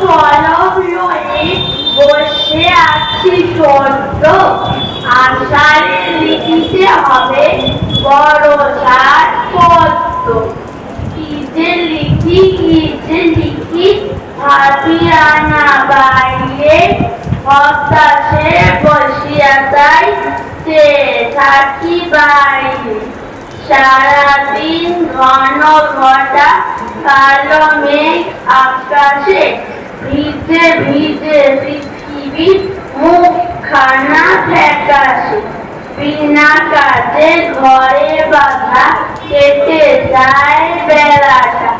কলম লয়ে বসে আছি সদ্য আষাঢ়ে লিখিতে হবে বড়সার পদ্ম। কি লিখি, কি যে লিখি ভাবি আনা বাইরে হতাশে বসিয়া তাই সে থাকি বাইরে। সারাদিন ঘন ঘটা কালো মেঘ আকাশে ভিজে ভিজে ফ্যাকাশে। বিনা কাজে ঘরে বাঁধা কেটে যায় বেড়াটা।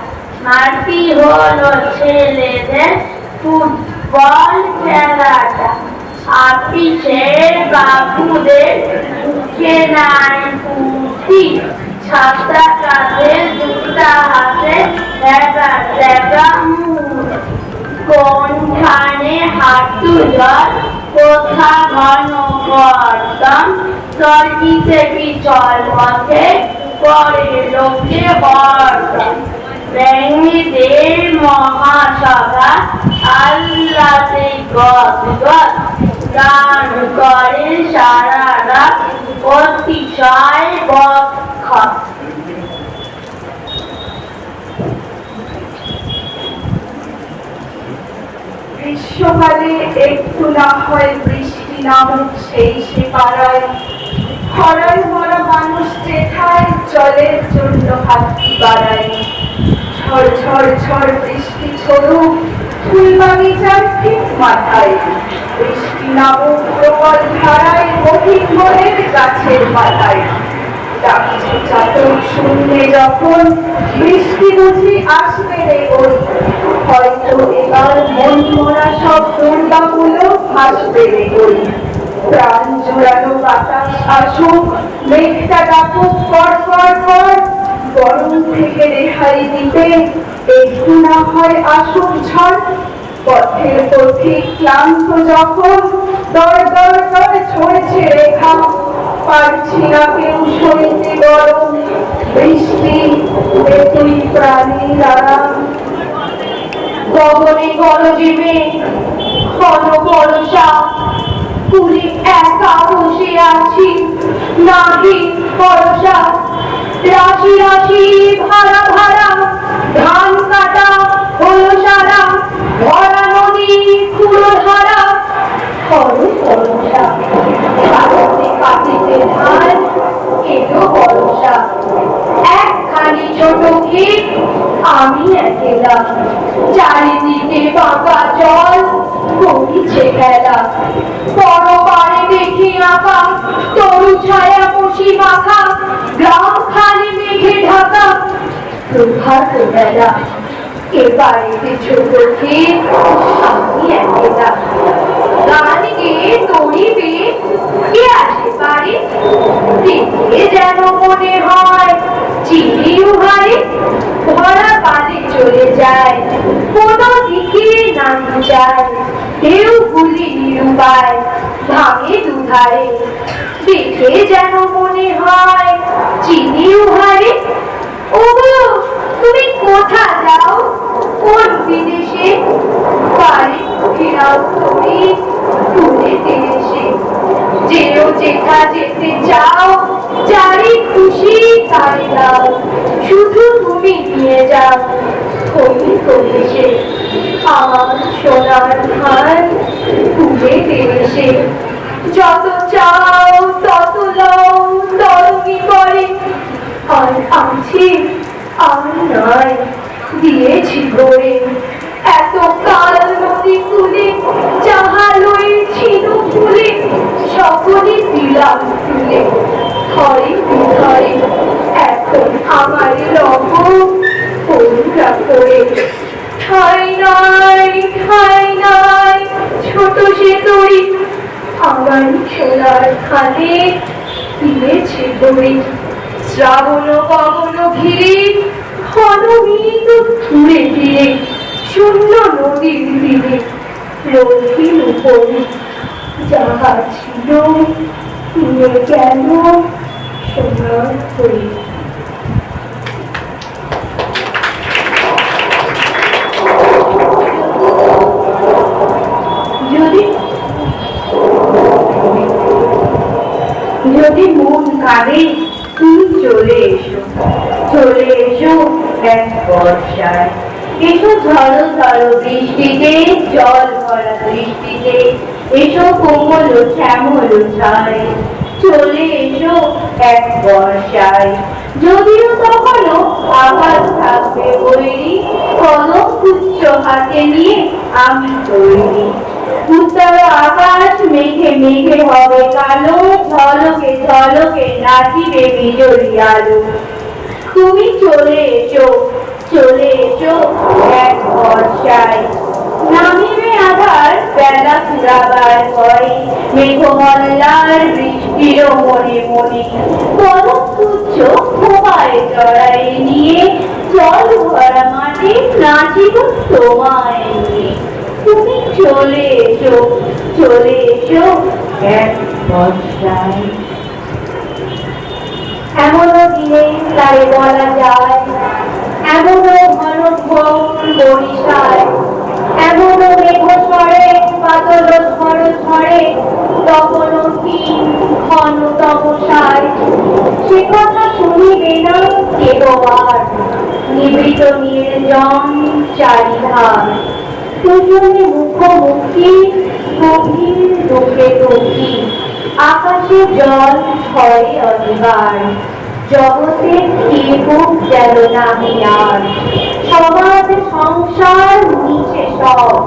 মাটি হলো ছেলেদের ফুটবল খেলাটা। আপিসের বাবুদের মুখে নাই ছাতা কাঁধে দুটা হাতে দেখা দেখা হাঁটু জল কোথা ঘন পথে পরে লোকে হরদম ব্যাঙেদের মহাসভা আল্লাতে গদ গান করে সারা রাত। অতিশয় বক্ষ গ্রীষ্মকালে একটু না হয় বৃষ্টি নামুক সেই সে পাড়ায় খরায় মরা মানুষ যেথায়, জলের জন্য হাতটি বাড়ায়। ঝড় ঝড় ঝড় বৃষ্টি ছড়ুক ফুল বাগিচার ঠিক মাথায়। বৃষ্টি নামুক, প্রবল ধারায় শুনলে যখন বৃষ্টি বুঝি আসবে রে হয়তো এবার মন মরা সব দুর্গাগুলো ভাসবে রে ওই প্রাণ জোড়ানো বাতাস আসুক, মেঘটা ডাকুক পর পর পর গরম থেকে রেহাই দিতে একটু না হয় আসুক ঝড়। পথের পথিক ক্লান্ত যখন দর দর দর ছড়ছে রেখা পারছি না কেউ সইতে গরম বৃষ্টি বেতুই প্রাণী দ্বারা। গগনে গণজীবে ঘন একা বসে আছি রাশি রাশি আমি একেলা চারিদিকে বাঁকা জল, কমিছে খেলা বড় পারে দেখি আঁকা, তরু ছায়া বসি মাখা গ্রাম খালি মেঘে ঢাকা। প্রভাত বেলা এবারে ছোট ক্ষেত আমি একেলা গান গেয়ে তরিবে কে আসে পারে দেখে যেন মনে হয়, চিনি উহারে চলে যায়। কোনো দিকে নাম যায় ঢেউ গুলি নিরুপায় ভাঙে দুধারে। দেখে যেন মনে হয় চিনি উহারে তুমি কোথা যাও? কোন বিদেশে? পারে ফিরাও তুমি দেশে যেও যেতে চাও যারি খুশি তাই দাও। শুধু তুমি নিয়ে যাও। কবিসে আমার সোনার ধান তুলে দেশে যত চাও, তত লও আর আর নয় দিয়েছি এত কাল নদী কুলে যাহা লয়েছিল ফুলে সকলে দিলাম তুলে। ঘরে ঘরে এখন আমার পৌরা করে। ঠাই নাই নাই, ছোট সে তরি আমার সোনার খানে দিয়েছে দড়ি শ্রাবণ পবন ঘিরে ঘন মৃত ঘুরে ফিরে শূন্য নদীর তীরে রঙিন যাহা ছিল গেল সোনার হয়ে কানে তুমি চলে এসো চলে এসো এক বর্ষায়। এসো ঝড়ো ঝড়ো বৃষ্টিতে, জল ভরা বৃষ্টিতে এসো কোমল শ্যামল ছায়, চলে এসো এক বর্ষায়। যদিও তখনও আকাশ থাকবে বৈরি, কলম কুচ্ছ হাতে নিয়ে আমি তৈরি। উত্তর আকাশ মেঘে মেঘে হবে নাচিবে আলো তুমি চলে এসো চলে এসো এক বর্ষায় নামিবে আধার বেলা ফুরাবার মেঘমল্লার বৃষ্টির মনে মনে পরম জড়াই নিয়ে জল ভরা মাঠে নাচিব তোমায় নিয়ে। তুমি চলে এসো চলে এসো এক বর্ষায় এমনও দিনে তাই বলা যায়, এমনও ঘন বরিশায় এমনও মেঘ ঝরে, বাদল ঝড় ঝরে, তখনও কি ঘন তপসায় সে কথা শুনিবে না কেউ আর নিবৃত নির্জন চারিধার। দুজনে মুখোমুখি, গভীর দুঃখে দুঃখী। আকাশে জল ঝরে অনিবার জগতে তীর্থ যেন নামি আর? সমাজ, সংসার নিচে সব।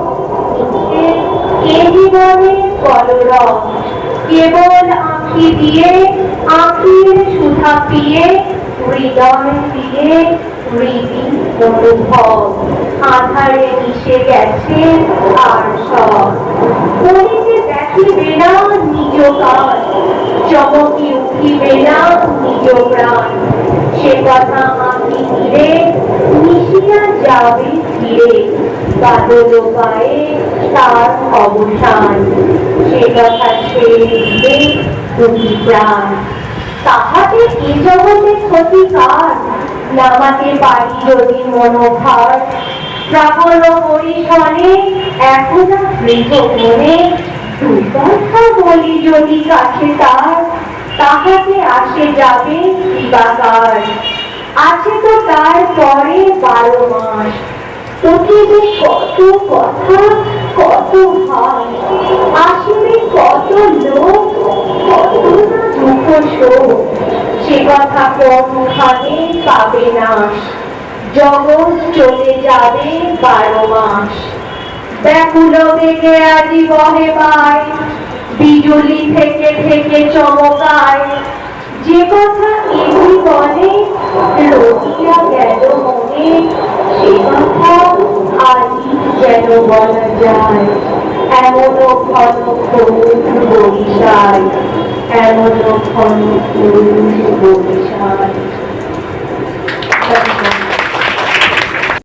এ জীবনে কলরব? কেবল আঁখি দিয়ে, আঁখির সুধা পিয়ে, হৃদয় দিয়ে হৃদি অনুভব। আধারে মিশে গেছে আর সব। দেখিবে না নিজ কাজ চমকি উঠিবে না নিজ প্রাণ সে কথা আমি ধীরে মিশিয়া যাবে ধীরে বাদল পায়ে তার অবসান সে কথা সে দিবে তুমি প্রাণ তাহাতে এ জগতে ক্ষতিকার নামাতে পারি মনোভার। প্রাবল পরিসরে এখনও বৃদ্ধ মনে যদি কাছে তার, তাহাতে আসে যাবে আছে তো তার পরে বারো মাস। পৃথিবী কত কথা, কত কত লোক, কত দুঃখ শোক। সে কথা কোনখানে পাবে না জগৎ চলে যাবে বারো মাস। ব্যাকুল বেগে আজি বহে পায়, বিজুলি থেকে থেকে চমকায়। যে কথা এমনি বলে রহিয়া গেল মনে সে কথা আজই যেন বলা যায়। এমনও ঘন ফুল বরিশায় এমনও ঘন বরিশায়